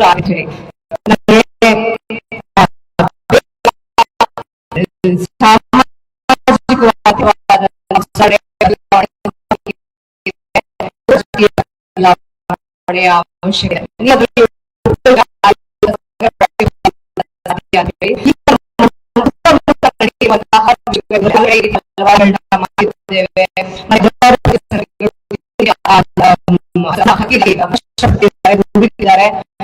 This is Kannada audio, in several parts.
ದೂರ ಆಗ್ತೀರಿ ನಮಗೆ ಸಾಮಾಜಿಕವಾದ ಸಡೆ ಬದಲಾವಣೆಯ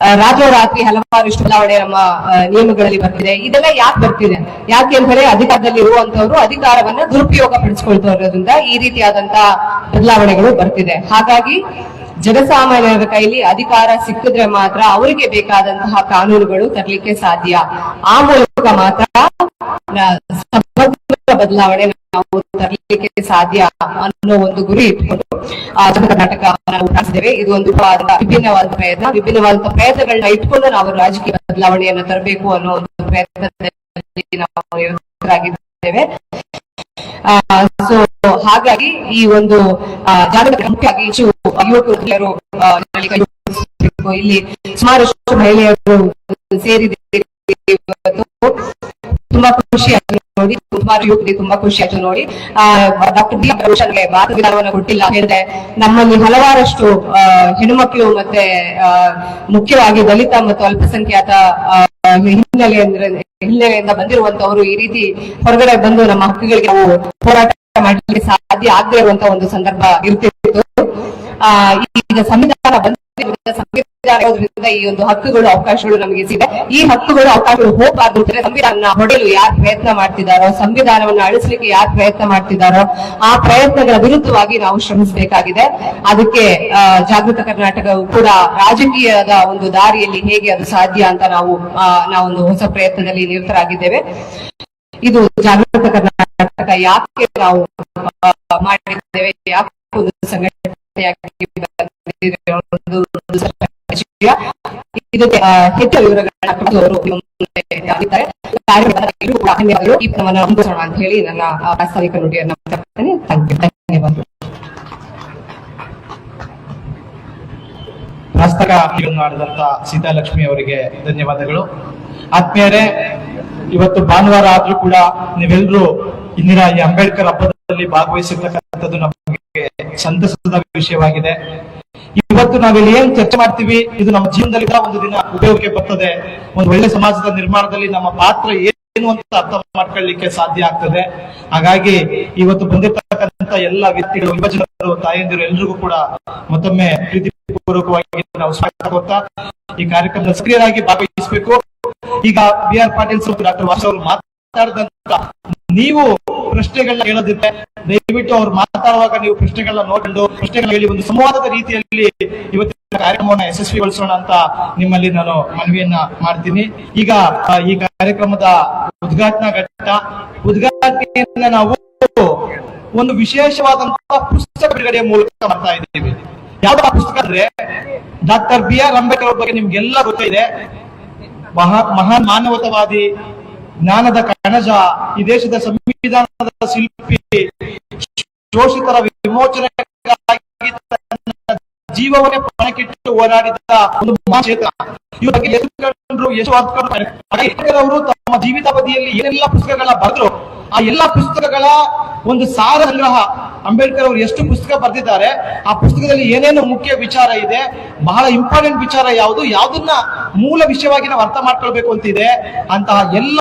ರಾತ್ರೋರಾತ್ರಿ ಹಲವಾರು ಬದಲಾವಣೆ ನಮ್ಮ ನಿಯಮಗಳಲ್ಲಿ ಬರ್ತಿದೆ. ಇದೆಲ್ಲ ಯಾಕೆ ಬರ್ತಿದೆ? ಯಾಕೆ ಅಂದ್ರೆ ಅಧಿಕಾರದಲ್ಲಿ ಇರುವಂತವರು ಅಧಿಕಾರವನ್ನ ದುರುಪಯೋಗ ಪಡಿಸ್ಕೊಳ್ತಾ ಇರೋದ್ರಿಂದ ಈ ರೀತಿಯಾದಂತಹ ಬದಲಾವಣೆಗಳು ಬರ್ತಿದೆ. ಹಾಗಾಗಿ ಜನಸಾಮಾನ್ಯರ ಕೈಲಿ ಅಧಿಕಾರ ಸಿಕ್ಕಿದ್ರೆ ಮಾತ್ರ ಅವರಿಗೆ ಬೇಕಾದಂತಹ ಕಾನೂನುಗಳು ತರಲಿಕ್ಕೆ ಸಾಧ್ಯ. ಆ ಮೂಲಕ ಮಾತ್ರ ಬದಲಾವಣೆ ನಾವು ತರಲಿಕ್ಕೆ ಸಾಧ್ಯ ಅನ್ನೋ ಒಂದು ಗುರಿ ಇಟ್ಕೊಂಡು ಕರ್ನಾಟಕ ನಾವು ಇದು ಒಂದು ವಿಭಿನ್ನವಾದ ಪ್ರಯತ್ನ. ವಿಭಿನ್ನವಾದ ಪ್ರಯತ್ನಗಳನ್ನ ಇಟ್ಕೊಂಡು ನಾವು ರಾಜಕೀಯ ಬದಲಾವಣೆಯನ್ನು ತರಬೇಕು ಅನ್ನೋ ಒಂದು ಪ್ರಯತ್ನದಲ್ಲಿ ನಾವು ನಿರತರಾಗಿದ್ದೇವೆ. ಸೊ ಹಾಗಾಗಿ ಈ ಒಂದು ಜಾಗತಿಕ ಜಾಗೃತಿ ಮುಖ್ಯವಾಗಿ ಹೆಚ್ಚು ಯುವಕರು ಇಲ್ಲಿ ಸುಮಾರಷ್ಟು ಮಹಿಳೆಯರು ಸೇರಿದೆ ತುಂಬಾ ಖುಷಿ ಆಯ್ತು ನೋಡಿ ಸುಮಾರು ಯುವಕರಿಗೆ ತುಂಬಾ ಖುಷಿ ಆಯ್ತು ನೋಡಿ. ಡಾಕ್ಟರ್ ಬಿ ರೋಷನ್ಗೆ ಭಾರತ ವಿಧಾನವನ್ನು ಕೊಟ್ಟಿಲ್ಲ ಹೇಳಿದ್ರೆ ನಮ್ಮಲ್ಲಿ ಹಲವಾರಷ್ಟು ಹೆಣ್ಣುಮಕ್ಕಳು ಮತ್ತೆ ಮುಖ್ಯವಾಗಿ ದಲಿತ ಮತ್ತು ಅಲ್ಪಸಂಖ್ಯಾತ ಹಿನ್ನೆಲೆ ಹಿನ್ನೆಲೆಯಿಂದ ಬಂದಿರುವಂತವರು ಈ ರೀತಿ ಹೊರಗಡೆ ಬಂದು ನಮ್ಮ ಹಕ್ಕುಗಳಿಗೆ ನಾವು ಹೋರಾಟ ಮಾಡಲಿಕ್ಕೆ ಸಾಧ್ಯ ಆಗದೆ ಇರುವಂತಹ ಒಂದು ಸಂದರ್ಭ ಇರ್ತಿತ್ತು. ಈಗ ಸಂವಿಧಾನ ಬಂದ ಇರೋದ್ರಿಂದ ಈ ಒಂದು ಹಕ್ಕುಗಳು, ಅವಕಾಶಗಳು ನಮಗೆ ಸಿಗಿದೆ ಈ ಹಕ್ಕುಗಳು, ಅವಕಾಶಗಳು ಹೋಗಬಾರ್ದು ಅಂದ್ರೆ ಸಂವಿಧಾನ ಹೊಡೆಯಲು ಯಾರು ಪ್ರಯತ್ನ ಮಾಡ್ತಿದ್ದಾರೋ, ಸಂವಿಧಾನವನ್ನು ಅಳಿಸ್ಲಿಕ್ಕೆ ಯಾರು ಪ್ರಯತ್ನ ಮಾಡ್ತಿದ್ದಾರೋ, ಆ ಪ್ರಯತ್ನಗಳ ವಿರುದ್ಧವಾಗಿ ನಾವು ಶ್ರಮಿಸಬೇಕಾಗಿದೆ. ಅದಕ್ಕೆ ಜಾಗೃತ ಕರ್ನಾಟಕವು ಕೂಡ ರಾಜಕೀಯದ ಒಂದು ದಾರಿಯಲ್ಲಿ ಹೇಗೆ ಅದು ಸಾಧ್ಯ ಅಂತ ನಾವು ನಾವೊಂದು ಹೊಸ ಪ್ರಯತ್ನದಲ್ಲಿ ನಿರತರಾಗಿದ್ದೇವೆ. ಇದು ಜಾಗೃತ ಕರ್ನಾಟಕ ಯಾಕೆ ನಾವು ಮಾಡಿದ್ದೇವೆ, ಯಾಕೆ ಒಂದು ಇದಕ್ಕೆ ಹೆಚ್ಚು ವಿವರಗಳನ್ನ ಅವರು ಈ ಕ್ರಮವನ್ನು ಮುಂದುವರಿಸೋಣ ಅಂತ ಹೇಳಿ ನನ್ನ ಪ್ರಾಸ್ತಾವಿಕ ನುಡಿಯನ್ನು you. ಧನ್ಯವಾದಗಳು. ಹಸ್ತಕ ಮಾಡಿದಂತ ಸೀತಾಲಕ್ಷ್ಮಿ ಅವರಿಗೆ ಧನ್ಯವಾದಗಳು. ಆತ್ಮೀಯರೇ, ಇವತ್ತು ಭಾನುವಾರ ಆದ್ರೂ ಕೂಡ ನೀವೆಲ್ಲರೂ ಇಂದಿನ ಈ ಅಂಬೇಡ್ಕರ್ ಹಬ್ಬದಲ್ಲಿ ಭಾಗವಹಿಸಿರ್ತಕ್ಕಂಥದ್ದು ನಮಗೆ ಸಂತಸದ ವಿಷಯವಾಗಿದೆ. ಇವತ್ತು ನಾವಿಲ್ಲಿ ಏನ್ ಚರ್ಚೆ ಮಾಡ್ತೀವಿ, ಇದು ನಮ್ಮ ಜೀವನದಲ್ಲಿ ಒಂದು ದಿನ ಉಪಯೋಗಕ್ಕೆ ಬರ್ತದೆ. ಒಂದು ಒಳ್ಳೆ ಸಮಾಜದ ನಿರ್ಮಾಣದಲ್ಲಿ ನಮ್ಮ ಪಾತ್ರ ಏನು ಅಂತ ಅರ್ಥ ಮಾಡ್ಕೊಳ್ಳಿಕ್ಕೆ ಸಾಧ್ಯ ಆಗ್ತದೆ. ಹಾಗಾಗಿ ಇವತ್ತು ಬಂದಿರತಕ್ಕಂತ ಎಲ್ಲ ವ್ಯಕ್ತಿಗಳು ಯುವಜನರು ತಾಯಂದಿರು ಎಲ್ರಿಗೂ ಕೂಡ ಮತ್ತೊಮ್ಮೆ ಪ್ರೀತಿ ಪೂರ್ವಕವಾಗಿ ನಾವು ಸ್ವಾಗತ ಈ ಕಾರ್ಯಕ್ರಮದ ಸಕ್ರಿಯರಾಗಿ ಭಾಗವಹಿಸಬೇಕು. ಈಗ ಬಿ ಆರ್ ಪಾಟೀಲ್ ಡಾಕ್ಟರ್ ವಾಸ ಅವರು ಮಾತಾಡಿದಂತ ನೀವು ಪ್ರಶ್ನೆಗಳನ್ನ ಕೇಳೋದಿದ್ರೆ ದಯವಿಟ್ಟು ಅವ್ರು ಮಾತಾಡುವಾಗ ನೀವು ಪ್ರಶ್ನೆಗಳನ್ನ ನೋಡಿಕೊಂಡು ಪ್ರಶ್ನೆಗಳ ಹೇಳಿ ಒಂದು ಸಂವಾದದ ರೀತಿಯಲ್ಲಿ ಇವತ್ತಿನ ಕಾರ್ಯಕ್ರಮವನ್ನು ಯಶಸ್ವಿಗೊಳಿಸೋಣ ಅಂತ ನಿಮ್ಮಲ್ಲಿ ನಾನು ಮನವಿಯನ್ನ ಮಾಡ್ತೀನಿ. ಈಗ ಈ ಕಾರ್ಯಕ್ರಮದ ಉದ್ಘಾಟನಾ ಘಟ್ಟ. ಉದ್ಘಾಟನೆಯನ್ನ ನಾವು ಒಂದು ವಿಶೇಷವಾದಂತಹ ಪುಸ್ತಕ ಬಿಡುಗಡೆಯ ಮೂಲಕ ಮಾಡ್ತಾ ಇದ್ದೀವಿ. ಯಾವ ಪುಸ್ತಕ ಅಂದ್ರೆ ಡಾಕ್ಟರ್ ಬಿ ಆರ್ ಅಂಬೇಡ್ಕರ್ ಬಗ್ಗೆ ನಿಮ್ಗೆಲ್ಲ ಗೊತ್ತಿದೆ. ಮಹಾ, ಮಹಾನ್ ಮಾನವತಾವಾದಿ ಜ್ಞಾನದ ಕಣಜ, ಈ ದೇಶದ ಸಂವಿಧಾನದ ಶಿಲ್ಪಿ ಶೋಷಿತರ ತನ್ನ ಜೀವವನ್ನೇ ಪಣಕ್ಕಿಟ್ಟು ಹೋರಾಡಿದ ಒಂದು ಮಹಾಕ್ಷೇತ್ರ ಇವ್ರ ಬಗ್ಗೆ ಎಷ್ಟು ಅವರು ತಮ್ಮ ಜೀವಿತಾವಧಿಯಲ್ಲಿ ಏನೆಲ್ಲ ಪುಸ್ತಕಗಳ ಬರೆದ್ರು, ಆ ಎಲ್ಲಾ ಪುಸ್ತಕಗಳ ಒಂದು ಸಾರ ಸಂಗ್ರಹ ಅಂಬೇಡ್ಕರ್ ಅವರು ಎಷ್ಟು ಪುಸ್ತಕ ಬರೆದಿದ್ದಾರೆ, ಆ ಪುಸ್ತಕದಲ್ಲಿ ಏನೇನು ಮುಖ್ಯ ವಿಚಾರ ಇದೆ, ಬಹಳ ಇಂಪಾರ್ಟೆಂಟ್ ವಿಚಾರ ಯಾವುದು, ಯಾವ್ದನ್ನ ಮೂಲ ವಿಷಯವಾಗಿ ನಾವು ಅರ್ಥ ಮಾಡ್ಕೊಳ್ಬೇಕು ಅಂತಿದೆ. ಅಂತಹ ಎಲ್ಲ